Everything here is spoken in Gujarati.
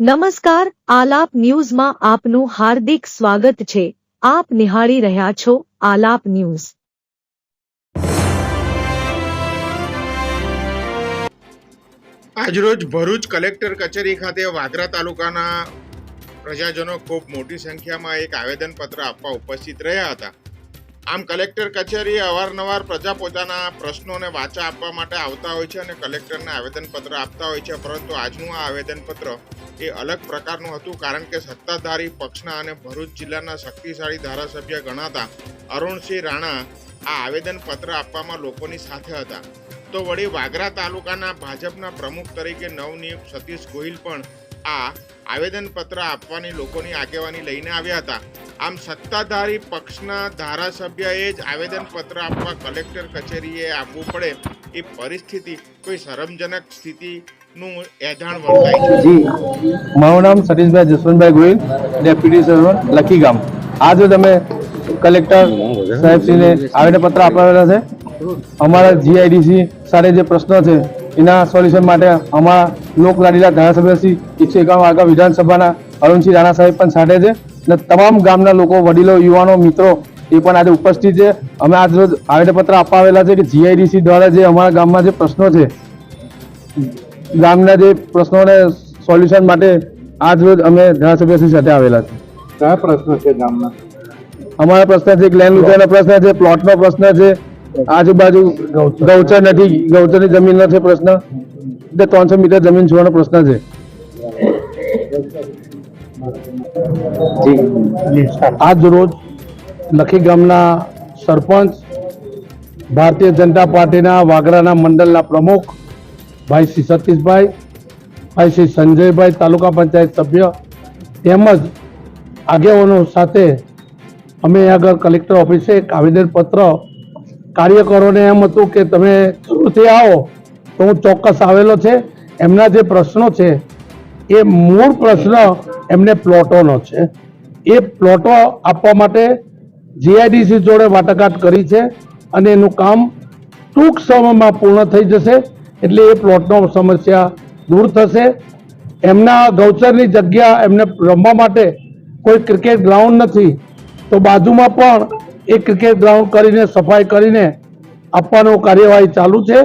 નમસ્કાર, આલાપ ન્યૂઝમાં આપનું હાર્દિક સ્વાગત છે. આપ નિહાળી રહ્યા છો આલાપ ન્યૂઝ. આજરોજ ભરૂચ કલેક્ટર કચેરી ખાતે વાગરા તાલુકાના પ્રજાજનો ખૂબ મોટી સંખ્યામાં એક આવેદનપત્ર આપવા ઉપસ્થિત રહ્યા હતા. આમ કલેક્ટર કચેરી અવારનવાર પ્રજા પોતાના પ્રશ્નોને વાચા આપવા માટે આવતા હોય છે અને કલેક્ટરને આવેદનપત્ર આપતા હોય છે, પરંતુ આજનું આ આવેદનપત્ર એ અલગ પ્રકારનું હતું કારણ કે સત્તાધારી પક્ષના અને ભરૂચ જિલ્લાના શક્તિશાળી ધારાસભ્ય ગણાતા અરુણસિંહ રાણા આ આવેદનપત્ર આપવામાં લોકોની સાથે હતા. તો વળી વાગરા તાલુકાના ભાજપના પ્રમુખ તરીકે નવનિયુક્ત સતીશ ગોહિલ પણ આ આવેદનપત્ર આપવાની લોકોની આગેવાની લઈને આવ્યા હતા. આમ સત્તાધારી પક્ષના ધારાસભ્યએ જ આવેદનપત્ર આપવા કલેક્ટર કચેરીએ આવવું પડે એ પરિસ્થિતિ કોઈ શરમજનક જી. મારું નામ સતીશભાઈ જસવંતભાઈ ગોહિલ, ડેપ્યુટી સર્વન્ટ લકી ગામ. આજે તમે કલેક્ટર સાહેબશ્રીને આવેદનપત્ર આપવાના છે, અમારા જીઆઈડીસી સાથે જે પ્રશ્નો છે, એના સોલ્યુશન માટે અમારા લોકલાડીલા ધારાસભ્ય શ્રી એકસો એકાવન આગળ વિધાનસભાના અરુણસિંહ રાણા સાહેબ પણ સાથે છે અને તમામ ગામના લોકો, વડીલો, યુવાનો, મિત્રો એ પણ આજે ઉપસ્થિત છે. અમે આજ રોજ આવેદનપત્ર આપવા આવેલા છે કે જીઆઈડીસી દ્વારા જે અમારા ગામમાં જે પ્રશ્નો છે ગામના જે પ્રશ્નોને સોલ્યુશન માટે આજ રોજ અમે ધારાસભ્યશ્રી સાથે આવેલા છે કયા પ્રશ્ન છે ગામના? અમારા પ્રશ્ન છે લેન્ડ લુથરનો પ્રશ્ન છે પ્લોટનો પ્રશ્ન છે આજુબાજુ ગૌચર નથી ગૌચરની જમીનનો છે પ્રશ્ન. તે ત્રણસો મીટર જમીન છોડવાનો પ્રશ્ન છે. આજ રોજ લખી ગામના સરપંચ ભારતીય જનતા પાર્ટીના વાગરાના મંડળના પ્રમુખ ભાઈ શ્રી સતીશભાઈ, ભાઈ શ્રી સંજયભાઈ તાલુકા પંચાયત સભ્ય, તેમજ આગેવાનો સાથે અમે આગળ કલેક્ટર ઓફિસે એક આવેદનપત્ર કાર્યકરોને એમ હતું કે તમે જરૂરથી આવો તો હું ચોક્કસ આવેલો છે. એમના જે પ્રશ્નો છે, એ મૂળ પ્રશ્ન એમને પ્લોટોનો છે. એ પ્લોટો આપવા માટે જીઆઈડીસી જોડે વાટાઘાટ કરી છે અને એનું કામ ટૂંક સમયમાં પૂર્ણ થઈ જશે. એટલે એ પ્લોટનો સમસ્યા દૂર થશે. એમના ગૌચરની જગ્યા એમને રમવા માટે કોઈ ક્રિકેટ ગ્રાઉન્ડ નથી. તો બાજુમાં પણ એ ક્રિકેટ ગ્રાઉન્ડ કરીને, સફાઈ કરીને આપવાનો કાર્યવાહી ચાલુ છે.